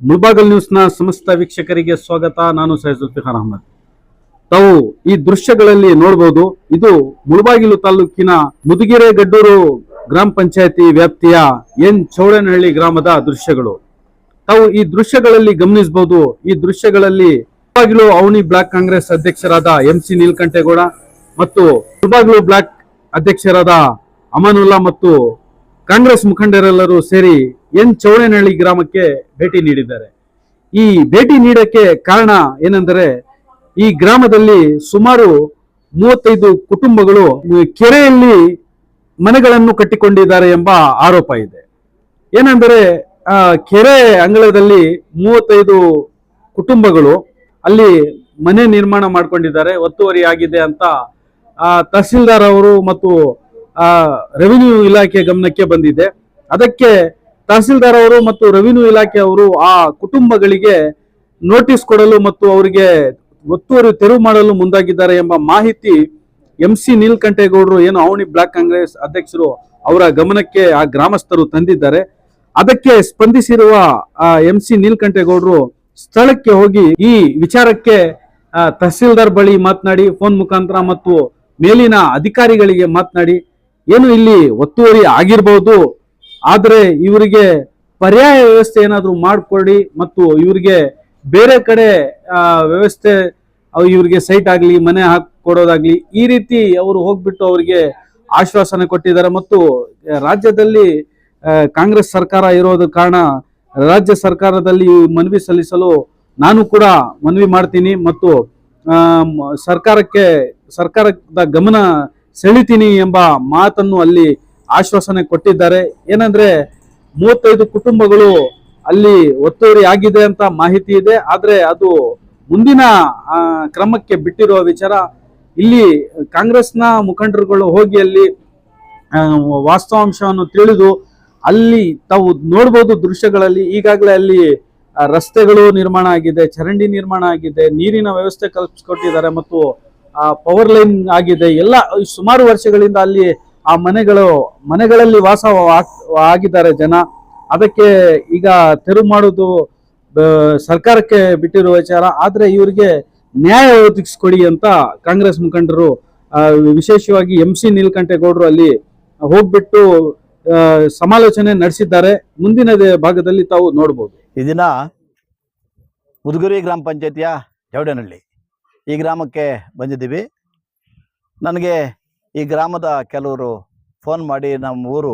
ಮುಲ್ಬಾಗಲ್ ನ್ಯೂಸ್ನ ಸಮಸ್ತ ವೀಕ್ಷಕರಿಗೆ ಸ್ವಾಗತ. ನಾನು ಸೈಯದ್ ಜುಲ್ಫಿಕಾರ್ ಅಹಮದ್. ತಾವು ಈ ದೃಶ್ಯಗಳಲ್ಲಿ ನೋಡಬಹುದು ಇದು ಮುಳಬಾಗಿಲು ತಾಲೂಕಿನ ಮುದುಗೆರೆ ಗಡ್ಡೂರು ಗ್ರಾಮ ಪಂಚಾಯತಿ ವ್ಯಾಪ್ತಿಯ ಎನ್ ಚೌಡನಹಳ್ಳಿ ಗ್ರಾಮದ ದೃಶ್ಯಗಳು. ತಾವು ಈ ದೃಶ್ಯಗಳಲ್ಲಿ ಗಮನಿಸಬಹುದು, ಈ ದೃಶ್ಯಗಳಲ್ಲಿ ಮುಳಬಾಗಿಲು ಅವನಿ ಬ್ಲಾಕ್ ಕಾಂಗ್ರೆಸ್ ಅಧ್ಯಕ್ಷರಾದ ಎಂ ಸಿ ನೀಲಕಂಠೇಗೌಡ ಮತ್ತು ಮುಳಬಾಗಿಲು ಬ್ಲಾಕ್ ಅಧ್ಯಕ್ಷರಾದ ಅಮಾನುಲ್ಲಾ ಮತ್ತು ಕಾಂಗ್ರೆಸ್ ಮುಖಂಡರೆಲ್ಲರೂ ಸೇರಿ ಎನ್ ಚೌಡೇನಹಳ್ಳಿ ಗ್ರಾಮಕ್ಕೆ ಭೇಟಿ ನೀಡಿದ್ದಾರೆ. ಈ ಭೇಟಿ ನೀಡಕ್ಕೆ ಕಾರಣ ಏನೆಂದರೆ, ಈ ಗ್ರಾಮದಲ್ಲಿ ಸುಮಾರು ಮೂವತ್ತೈದು ಕುಟುಂಬಗಳು ಕೆರೆಯಲ್ಲಿ ಮನೆಗಳನ್ನು ಕಟ್ಟಿಕೊಂಡಿದ್ದಾರೆ ಎಂಬ ಆರೋಪ ಇದೆ. ಏನೆಂದರೆ ಕೆರೆ ಅಂಗಳದಲ್ಲಿ ಮೂವತ್ತೈದು ಕುಟುಂಬಗಳು ಅಲ್ಲಿ ಮನೆ ನಿರ್ಮಾಣ ಮಾಡಿಕೊಂಡಿದ್ದಾರೆ, ಒತ್ತುವರಿ ಆಗಿದೆ ಅಂತ ತಹಸೀಲ್ದಾರ್ ಅವರು ಮತ್ತು ರೆವಿನ್ಯೂ ಇಲಾಖೆ ಗಮನಕ್ಕೆ ಬಂದಿದೆ. ಅದಕ್ಕೆ ತಹಸೀಲ್ದಾರ್ ಅವರು ಮತ್ತು ರೆವಿನ್ಯೂ ಇಲಾಖೆ ಅವರು ಆ ಕುಟುಂಬಗಳಿಗೆ ನೋಟಿಸ್ ಕೊಡಲು ಮತ್ತು ಅವರಿಗೆ ಒತ್ತುವರಿ ತೆರವು ಮಾಡಲು ಮುಂದಾಗಿದ್ದಾರೆ ಎಂಬ ಮಾಹಿತಿ ಎಂ ಸಿ ನೀಲ್ಕಂಠೇಗೌಡರು ಏನು ಅವಣಿ ಬ್ಲಾಕ್ ಕಾಂಗ್ರೆಸ್ ಅಧ್ಯಕ್ಷರು ಅವರ ಗಮನಕ್ಕೆ ಆ ಗ್ರಾಮಸ್ಥರು ತಂದಿದ್ದಾರೆ. ಅದಕ್ಕೆ ಸ್ಪಂದಿಸಿರುವ ಎಂ ಸಿ ನೀಲ್ಕಂಠೇಗೌಡರು ಸ್ಥಳಕ್ಕೆ ಹೋಗಿ ಈ ವಿಚಾರಕ್ಕೆ ತಹಸೀಲ್ದಾರ್ ಬಳಿ ಮಾತನಾಡಿ, ಫೋನ್ ಮುಖಾಂತರ ಮತ್ತು ಮೇಲಿನ ಅಧಿಕಾರಿಗಳಿಗೆ ಮಾತನಾಡಿ, ಏನು ಇಲ್ಲಿ ಒತ್ತುವರಿ ಆಗಿರ್ಬೋದು ಆದರೆ ಇವರಿಗೆ ಪರ್ಯಾಯ ವ್ಯವಸ್ಥೆ ಏನಾದರೂ ಮಾಡಿಕೊಡಿ ಮತ್ತು ಇವರಿಗೆ ಬೇರೆ ಕಡೆ ವ್ಯವಸ್ಥೆ ಇವರಿಗೆ ಸೈಟ್ ಆಗಲಿ, ಮನೆ ಹಾಕೊಡೋದಾಗ್ಲಿ ಈ ರೀತಿ ಅವರು ಹೋಗ್ಬಿಟ್ಟು ಅವರಿಗೆ ಆಶ್ವಾಸನೆ ಕೊಟ್ಟಿದ್ದಾರೆ ಮತ್ತು ರಾಜ್ಯದಲ್ಲಿ ಕಾಂಗ್ರೆಸ್ ಸರ್ಕಾರ ಇರೋದ ಕಾರಣ ರಾಜ್ಯ ಸರ್ಕಾರದಲ್ಲಿ ಮನವಿ ಸಲ್ಲಿಸಲು ನಾನು ಕೂಡ ಮನವಿ ಮಾಡ್ತೀನಿ ಮತ್ತು ಸರ್ಕಾರಕ್ಕೆ, ಸರ್ಕಾರದ ಗಮನ ಸೆಳಿತೀನಿ ಎಂಬ ಮಾತನ್ನು ಅಲ್ಲಿ ಆಶ್ವಾಸನೆ ಕೊಟ್ಟಿದ್ದಾರೆ. ಏನಂದ್ರೆ ಮೂವತ್ತೈದು ಕುಟುಂಬಗಳು ಅಲ್ಲಿ ಒತ್ತುವರಿ ಆಗಿದೆ ಅಂತ ಮಾಹಿತಿ ಇದೆ. ಆದರೆ ಅದು ಮುಂದಿನ ಕ್ರಮಕ್ಕೆ ಬಿಟ್ಟಿರುವ ವಿಚಾರ, ಇಲ್ಲಿ ಕಾಂಗ್ರೆಸ್ನ ಮುಖಂಡರುಗಳು ಹೋಗಿ ಅಲ್ಲಿ ವಾಸ್ತವಾಂಶವನ್ನು ತಿಳಿದು ಅಲ್ಲಿ ತಾವು ನೋಡ್ಬೋದು ದೃಶ್ಯಗಳಲ್ಲಿ. ಈಗಾಗಲೇ ಅಲ್ಲಿ ರಸ್ತೆಗಳು ನಿರ್ಮಾಣ ಆಗಿದೆ, ಚರಂಡಿ ನಿರ್ಮಾಣ ಆಗಿದೆ, ನೀರಿನ ವ್ಯವಸ್ಥೆ ಕಲ್ಪಿಸ್ಕೊಟ್ಟಿದ್ದಾರೆ ಮತ್ತು ಪವರ್ ಲೈನ್ ಆಗಿದೆ. ಎಲ್ಲ ಸುಮಾರು ವರ್ಷಗಳಿಂದ ಅಲ್ಲಿ ಆ ಮನೆಗಳು, ಮನೆಗಳಲ್ಲಿ ವಾಸ ಆಗಿದ್ದಾರೆ ಜನ. ಅದಕ್ಕೆ ಈಗ ತೆರವು ಮಾಡೋದು ಸರ್ಕಾರಕ್ಕೆ ಬಿಟ್ಟಿರುವ ವಿಚಾರ. ಆದರೆ ಇವರಿಗೆ ನ್ಯಾಯ ಒದಗಿಸ್ಕೊಡಿ ಅಂತ ಕಾಂಗ್ರೆಸ್ ಮುಖಂಡರು ವಿಶೇಷವಾಗಿ ಎಂ ಸಿ ನೀಲಕಂಠೇಗೌಡರು ಅಲ್ಲಿ ಹೋಗ್ಬಿಟ್ಟು ಸಮಾಲೋಚನೆ ನಡೆಸಿದ್ದಾರೆ. ಮುಂದಿನ ಭಾಗದಲ್ಲಿ ತಾವು ನೋಡ್ಬೋದು. ಈ ದಿನ ಮುದುಗುರಿ ಗ್ರಾಮ ಪಂಚಾಯತಿಯ ಜವಡನಹಳ್ಳಿ. ಈ ಗ್ರಾಮಕ್ಕೆ ಬಂದಿದ್ದೀವಿ. ನನಗೆ ಈ ಗ್ರಾಮದ ಕೆಲವರು ಫೋನ್ ಮಾಡಿ ನಮ್ಮ ಊರು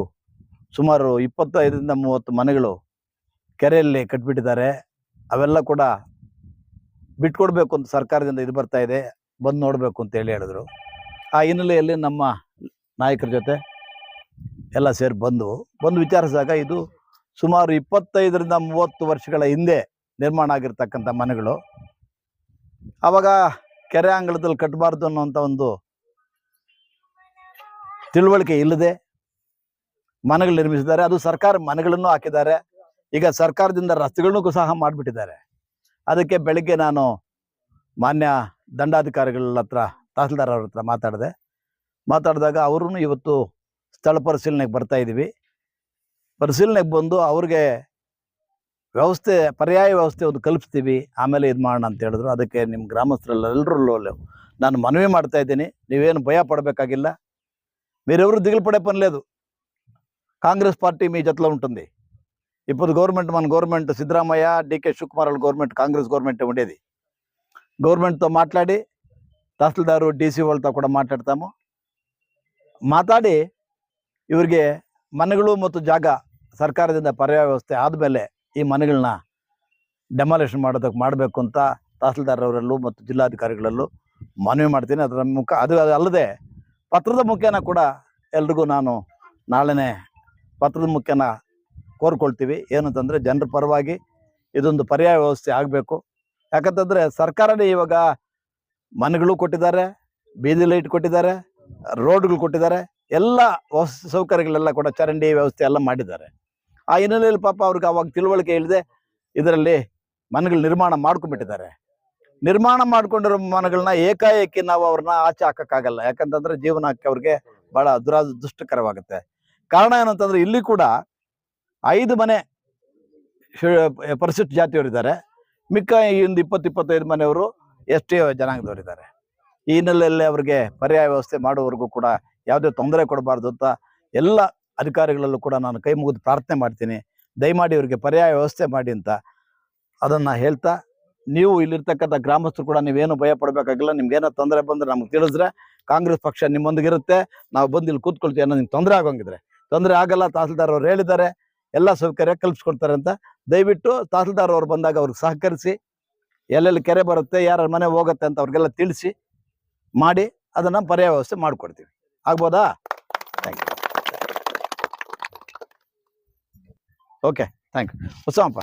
ಸುಮಾರು ಇಪ್ಪತ್ತೈದರಿಂದ ಮೂವತ್ತು ಮನೆಗಳು ಕೆರೆಯಲ್ಲಿ ಕಟ್ಬಿಟ್ಟಿದ್ದಾರೆ. ಅವೆಲ್ಲ ಕೂಡ ಬಿಟ್ಕೊಡ್ಬೇಕು ಅಂತ ಸರ್ಕಾರದಿಂದ ಇದು ಬರ್ತಾ ಇದೆ. ಬಂದು ನೋಡಬೇಕು ಅಂತ ಹೇಳಿ ಹೇಳಿದ್ರು. ಆ ಹಿನ್ನೆಲೆಯಲ್ಲಿ ನಮ್ಮ ನಾಯಕರ ಜೊತೆ ಎಲ್ಲ ಸೇರಿ ಬಂದು ಬಂದು ವಿಚಾರಿಸಿದಾಗ ಇದು ಸುಮಾರು ಇಪ್ಪತ್ತೈದರಿಂದ ಮೂವತ್ತು ವರ್ಷಗಳ ಹಿಂದೆ ನಿರ್ಮಾಣ ಆಗಿರ್ತಕ್ಕಂಥ ಮನೆಗಳು. ಆವಾಗ ಕೆರೆ ಅಂಗಳದಲ್ಲಿ ಕಟ್ಟಬಾರ್ದು ಅನ್ನೋಂಥ ಒಂದು ತಿಳುವಳಿಕೆ ಇಲ್ಲದೆ ಮನೆಗಳು ನಿರ್ಮಿಸಿದ್ದಾರೆ. ಅದು ಸರ್ಕಾರ ಮನೆಗಳನ್ನು ಹಾಕಿದ್ದಾರೆ. ಈಗ ಸರ್ಕಾರದಿಂದ ರಸ್ತೆಗಳನ್ನು ಸಹ ಮಾಡಿಬಿಟ್ಟಿದ್ದಾರೆ. ಅದಕ್ಕೆ ಬೆಳಿಗ್ಗೆ ನಾನು ಮಾನ್ಯ ದಂಡಾಧಿಕಾರಿಗಳ ಹತ್ರ, ತಹಸೀಲ್ದಾರ್ ಅವ್ರ ಹತ್ರ ಮಾತಾಡಿದೆ. ಮಾತಾಡಿದಾಗ ಅವರು ಇವತ್ತು ಸ್ಥಳ ಪರಿಶೀಲನೆಗೆ ಬರ್ತಾ ಇದ್ದೀವಿ ಪರಿಶೀಲನೆಗೆ ಬಂದು ಅವ್ರಿಗೆ ವ್ಯವಸ್ಥೆ, ಪರ್ಯಾಯ ವ್ಯವಸ್ಥೆ ಒಂದು ಕಲ್ಪಿಸ್ತೀವಿ. ಆಮೇಲೆ ಇದು ಮಾಡೋಣ ಅಂತ ಹೇಳಿದ್ರು. ಅದಕ್ಕೆ ನಿಮ್ಮ ಗ್ರಾಮಸ್ಥರೆಲ್ಲ ಎಲ್ಲರಲ್ಲೂ ನಾನು ಮನವಿ ಮಾಡ್ತಾ ಇದ್ದೀನಿ. ನೀವೇನು ಭಯ ಪಡಬೇಕಾಗಿಲ್ಲ. మీరెవరు దిగులు పడే పని లేదు కాంగ్రెస్ పార్టీ మీ జతలో ఉంటుంది ఇప్పుడు గవర్నమెంట్ మన గవర్నమెంట్ సిద్ధరామయ్య డికే శివకుమార్ వాళ్ళ గవర్నమెంట్ కాంగ్రెస్ గవర్నమెంట్ ఉండేది గవర్నమెంట్తో మాట్లాడి తహసీల్దారు డీసీ వాళ్ళతో కూడా మాట్లాడతాము ಮಾತಾಡಿ ಇವರಿಗೆ ಮನೆಗಳು ಮತ್ತು ಜಾಗ ಸರ್ಕಾರದಿಂದ ಪರ್ಯಾಯ ವ್ಯವಸ್ಥೆ ಆದಮೇಲೆ ಈ ಮನೆಗಳನ್ನ ಡೆಮಾಲೇಷನ್ ಮಾಡೋದಕ್ಕೆ ಮಾಡಬೇಕು ಅಂತ ತಹಸೀಲ್ದಾರ್ ಅವರಲ್ಲೂ ಮತ್ತು ಜಿಲ್ಲಾಧಿಕಾರಿಗಳಲ್ಲೂ ಮನವಿ ಮಾಡ್ತೀನಿ ಅದರ ಮುಖ ಅದು ಅದು ಅಲ್ಲದೆ ಪತ್ರದ ಮುಖೇನ ಕೂಡ ಎಲ್ರಿಗೂ ನಾನು ನಾಳೆನೆ ಪತ್ರದ ಮುಖೇನ ಕೋರ್ಕೊಳ್ತೀವಿ. ಏನಂತಂದರೆ ಜನರ ಪರವಾಗಿ ಇದೊಂದು ಪರ್ಯಾಯ ವ್ಯವಸ್ಥೆ ಆಗಬೇಕು. ಯಾಕಂತಂದರೆ ಸರ್ಕಾರನೇ ಇವಾಗ ಮನೆಗಳು ಕೊಟ್ಟಿದ್ದಾರೆ, ಬೀದಿ ಲೈಟ್ ಕೊಟ್ಟಿದ್ದಾರೆ, ರೋಡ್ಗಳು ಕೊಟ್ಟಿದ್ದಾರೆ, ಎಲ್ಲ ಸೌಕರ್ಯಗಳೆಲ್ಲ ಕೂಡ ಚರಂಡಿ ವ್ಯವಸ್ಥೆ ಎಲ್ಲ ಮಾಡಿದ್ದಾರೆ. ಆ ಹಿನ್ನೆಲೆಯಲ್ಲಿ ಪಾಪ ಅವ್ರಿಗೆ ಅವಾಗ ತಿಳುವಳಿಕೆ ಇಲ್ಲದೆ ಇದರಲ್ಲಿ ಮನೆಗಳು ನಿರ್ಮಾಣ ಮಾಡ್ಕೊಂಡ್ಬಿಟ್ಟಿದ್ದಾರೆ. ನಿರ್ಮಾಣ ಮಾಡ್ಕೊಂಡಿರೋ ಮನಗಳನ್ನ ಏಕಾಏಕಿ ನಾವು ಅವ್ರನ್ನ ಆಚೆ ಹಾಕಕ್ಕಾಗಲ್ಲ. ಯಾಕಂತಂದ್ರೆ ಜೀವನಕ್ಕೆ ಅವ್ರಿಗೆ ಬಹಳ ದುರಾದೃಷ್ಟಕರವಾಗುತ್ತೆ. ಕಾರಣ ಏನಂತಂದ್ರೆ ಇಲ್ಲಿ ಕೂಡ ಐದು ಮನೆ ಪರಿಶಿಷ್ಟ ಜಾತಿಯವರಿದ್ದಾರೆ. ಮಿಕ್ಕ ಇಂದು ಇಪ್ಪತ್ತು ಇಪ್ಪತ್ತೈದು ಮನೆಯವರು ಎಸ್ ಟಿ ಜನಾಂಗದವರಿದ್ದಾರೆ. ಈ ಹಿನ್ನೆಲೆಯಲ್ಲಿ ಅವರಿಗೆ ಪರ್ಯಾಯ ವ್ಯವಸ್ಥೆ ಮಾಡುವವರೆಗೂ ಕೂಡ ಯಾವುದೇ ತೊಂದರೆ ಕೊಡಬಾರ್ದು ಅಂತ ಎಲ್ಲ ಅಧಿಕಾರಿಗಳಲ್ಲೂ ಕೂಡ ನಾನು ಕೈ ಮುಗಿದು ಪ್ರಾರ್ಥನೆ ಮಾಡ್ತೀನಿ. ದಯಮಾಡಿ ಅವರಿಗೆ ಪರ್ಯಾಯ ವ್ಯವಸ್ಥೆ ಮಾಡಿ ಅಂತ ಅದನ್ನು ಹೇಳ್ತಾ ನೀವು ಇಲ್ಲಿರ್ತಕ್ಕಂಥ ಗ್ರಾಮಸ್ಥರು ಕೂಡ ನೀವೇನು ಭಯ ಪಡಬೇಕಾಗಿಲ್ಲ. ನಿಮ್ಗೇನೋ ತೊಂದರೆ ಬಂದರೆ ನಮ್ಗೆ ತಿಳಿದ್ರೆ ಕಾಂಗ್ರೆಸ್ ಪಕ್ಷ ನಿಮ್ಮೊಂದಿಗಿರುತ್ತೆ. ನಾವು ಬಂದು ಇಲ್ಲಿ ಕೂತ್ಕೊಳ್ತೀವಿ ಅನ್ನೋ ನಿಮ್ಗೆ ತೊಂದರೆ ಆಗೋಂಗಿದ್ರೆ. ತೊಂದರೆ ಆಗಲ್ಲ, ತಹಸೀಲ್ದಾರ್ ಅವ್ರು ಹೇಳಿದ್ದಾರೆ. ಎಲ್ಲ ಸೌಕರ್ಯ ಕಲ್ಪಿಸ್ಕೊಡ್ತಾರೆ ಅಂತ ದಯವಿಟ್ಟು ತಹಸೀಲ್ದಾರ್ ಅವ್ರು ಬಂದಾಗ ಅವ್ರಿಗೆ ಸಹಕರಿಸಿ, ಎಲ್ಲೆಲ್ಲಿ ಕೆರೆ ಬರುತ್ತೆ, ಯಾರ ಮನೆ ಹೋಗುತ್ತೆ ಅಂತ ಅವ್ರಿಗೆಲ್ಲ ತಿಳಿಸಿ, ಮಾಡಿ ಅದನ್ನ ಪರ್ಯಾಯ ವ್ಯವಸ್ಥೆ ಮಾಡಿಕೊಡ್ತೀವಿ. ಆಗ್ಬೋದಾ? Thank you okay thank you ಉತ್ಸವಪ್ಪ